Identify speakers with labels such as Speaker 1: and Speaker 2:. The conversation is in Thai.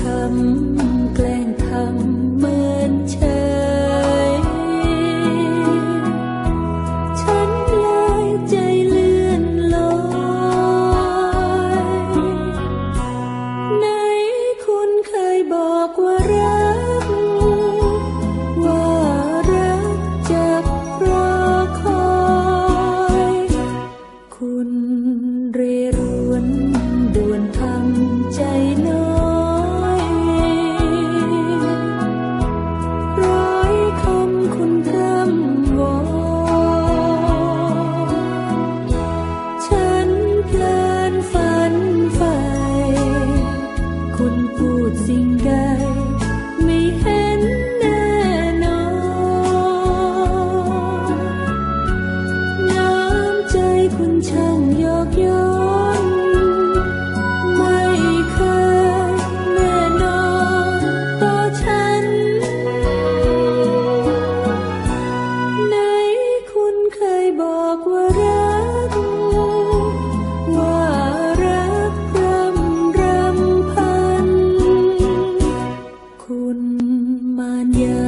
Speaker 1: คำแกล้งทำเหมือนเชฉันเลยใจเลื่อนลอยไนคุณเคยบอกว่ารัก ว่ารักจะรอคอย คุณเร singgah. yeah.